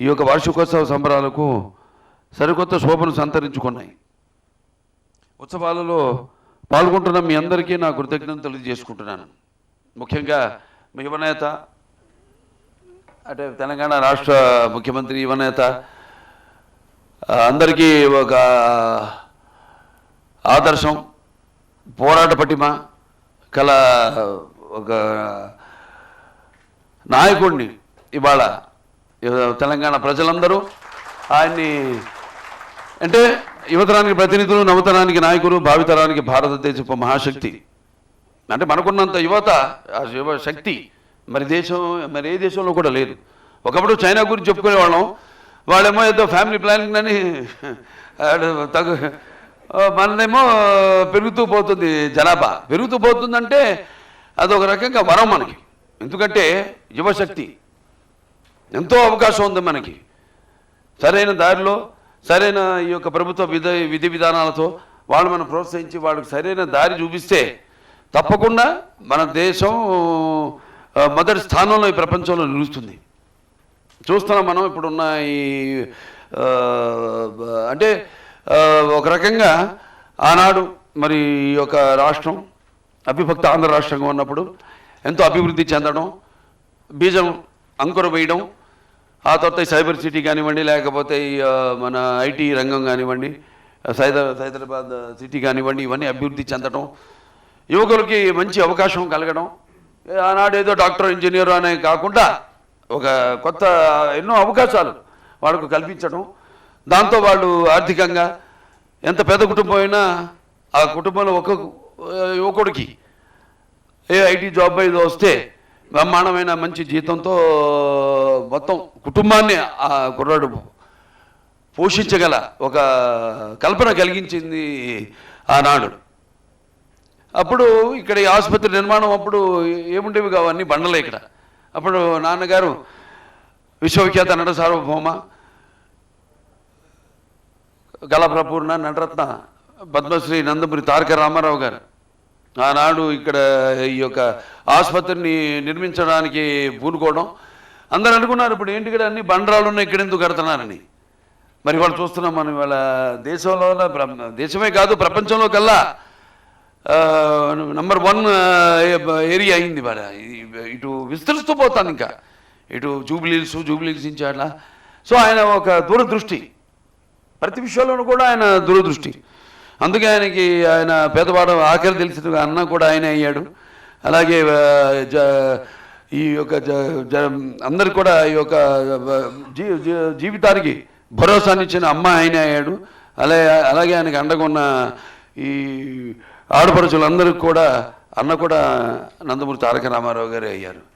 ఈ యొక్క వార్షికోత్సవ సంబరాలకు సరికొత్త శోభను సంతరించుకున్నాయి. ఉత్సవాలలో పాల్గొంటున్న మీ అందరికీ నా కృతజ్ఞతలు తెలియజేసుకుంటున్నాను. ముఖ్యంగా మీ యువనేత అంటే తెలంగాణ రాష్ట్ర ముఖ్యమంత్రి యువనేత అందరికీ ఒక ఆదర్శం పోరాట పటిమ కల ఒక నాయకుడిని ఇవాళ తెలంగాణ ప్రజలందరూ ఆయన్ని అంటే యువతరానికి ప్రతినిధులు నవతరానికి నాయకులు భావితరానికి భారతదేశపు మహాశక్తి. అంటే మనకున్నంత యువత యువ శక్తి మరి దేశం మరి ఏ దేశంలో కూడా లేదు. ఒకప్పుడు చైనా గురించి చెప్పుకునేవాళ్ళం. వాళ్ళేమో ఏదో ఫ్యామిలీ ప్లానింగ్ అని తగు మనదేమో పెరుగుతూ పోతుంది జనాభా. పెరుగుతూ పోతుందంటే అదొక రకంగా వరం మనకి. ఎందుకంటే యువశక్తి ఎంతో అవకాశం ఉంది మనకి. సరైన దారిలో సరైన ఈ యొక్క ప్రభుత్వ విధి విధి విధానాలతో వాళ్ళు మనం ప్రోత్సహించి వాళ్ళకి సరైన దారి చూపిస్తే తప్పకుండా మన దేశం మొదటి స్థానంలో ఈ ప్రపంచంలో నిలుస్తుంది. చూస్తున్నాం మనం ఇప్పుడున్న ఈ అంటే ఒక రకంగా ఆనాడు మరి ఈ యొక్క రాష్ట్రం అవిభక్త ఆంధ్ర రాష్ట్రంగా ఉన్నప్పుడు ఎంతో అభివృద్ధి చెందడం బీజం అంకుర వేయడం ఆ తర్వాత సైబర్ సిటీ కానివ్వండి లేకపోతే మన ఐటీ రంగం కానివ్వండి సైదర్ సైదరాబాద్ సిటీ కానివ్వండి ఇవన్నీ అభివృద్ధి చెందడం యువకులకి మంచి అవకాశం కలగడం ఆనాడు ఏదో డాక్టర్ ఇంజనీర్ అనే కాకుండా ఒక కొత్త ఎన్నో అవకాశాలు వాళ్ళకు కల్పించడం దాంతో వాళ్ళు ఆర్థికంగా ఎంత పెద్ద కుటుంబం అయినా ఆ కుటుంబంలో ఒక యువకుడికి ఏ ఐటీ జాబ్ ఏదో వస్తే బ్రహ్మాండమైన మంచి జీతంతో మొత్తం కుటుంబాన్ని ఆ కుర్రాడు పోషించగల ఒక కల్పన కలిగించింది ఆనాడు. అప్పుడు ఇక్కడ ఈ ఆసుపత్రి నిర్మాణం అప్పుడు ఏముండేవి కావన్నీ బండలే ఇక్కడ. అప్పుడు నాన్నగారు విశ్వవిఖ్యాత నట సార్వభౌమ గలప్రపూర్ణ నటరత్న పద్మశ్రీ నందమూరి తారక రామారావు గారు. ఆనాడు ఇక్కడ ఈ యొక్క ఆసుపత్రిని నిర్మించడానికి పూనుకోవడం. అందరూ అనుకున్నారు ఇప్పుడు ఏంటి ఇక్కడ అన్ని బండరాలు ఉన్నాయి ఇక్కడ ఎందుకు కడుతున్నారని? మరి వాళ్ళు చూస్తున్నాం మనం ఇవాళ దేశంలో ప్ర- దేశమే కాదు ప్రపంచంలో కల్లా నంబర్ వన్ ఏరియా అయింది మరి ఇటు విస్తరిస్తూ పోతాను ఇంకా. ఇటు జూబ్లీల్స్ జూబ్లీల్స్ నుంచి అట్లా. సో ఆయన ఒక దూరదృష్టి. ప్రతి విషయంలోనూ కూడా ఆయన దూరదృష్టి. అందుకే ఆయనకి ఆయన పేదవాడు ఆఖరి తెలిసిన అన్న కూడా ఆయన అయ్యాడు. అలాగే జ- ఈ యొక్క జ- అందరికి కూడా ఈ యొక్క జీ జీవితానికి భరోసానిచ్చిన అమ్మ ఆయన అయ్యాడు. అలాగే అలాగే ఆయనకి అండగున్న ఉన్న ఈ ఆడపడుచులందరికీ కూడా అన్న కూడా నందమూరి తారక రామారావు గారే అయ్యారు.